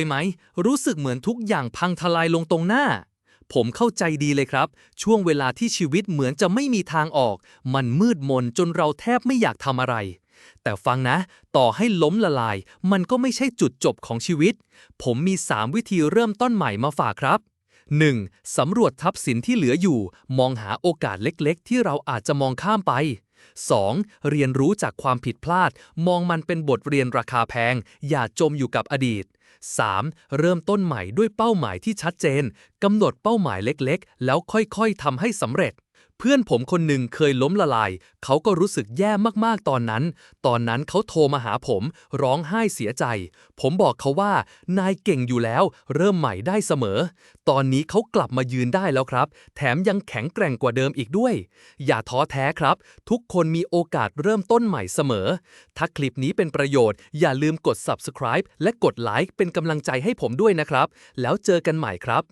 ยไหม รู้สึกเหมือนทุกอย่างพังทลายลงตรงหน้า ผมเข้าใจดีเลยครับ ช่วงเวลาที่ชีวิตเหมือนจะไม่มีทางออก มันมืดมนจนเราแทบไม่อยากทำอะไร แต่ฟังนะ ต่อให้ล้มละลาย มันก็ไม่ใช่จุดจบของชีวิต ผมมี 3 วิธีเริ่มต้นใหม่มาฝากครับ 1. สำรวจทรัพย์สินที่เหลืออยู่ มองหาโอกาสเล็กๆ ที่เราอาจจะมองข้ามไป 2. เรียนรู้จากความผิดพลาด มองมันเป็นบทเรียนราคาแพง อย่าจมอยู่กับอดีต 3. เริ่มต้นใหม่ด้วยเป้าหมายที่ชัดเจนกำหนดเป้าหมายเล็กๆ แล้วค่อยๆทำให้สำเร็จ เพื่อนผมคนหนึ่งเคยล้มละลาย เขาก็รู้สึกแย่มากๆตอนนั้น ตอนนั้นเขาโทรมาหาผม ร้องไห้เสียใจ ผมบอกเขาว่า นายเก่งอยู่แล้ว เริ่มใหม่ได้เสมอ ตอนนี้เขากลับมายืนได้แล้วครับ แถมยังแข็งแกร่งกว่าเดิมอีกด้วย อย่าท้อแท้ครับ ทุกคนมีโอกาสเริ่มต้นใหม่เสมอ ถ้าคลิปนี้เป็นประโยชน์ อย่าลืมกด subscribe และกดไลค์เป็นกำลังใจให้ผมด้วยนะครับ แล้วเจอกันใหม่ครับ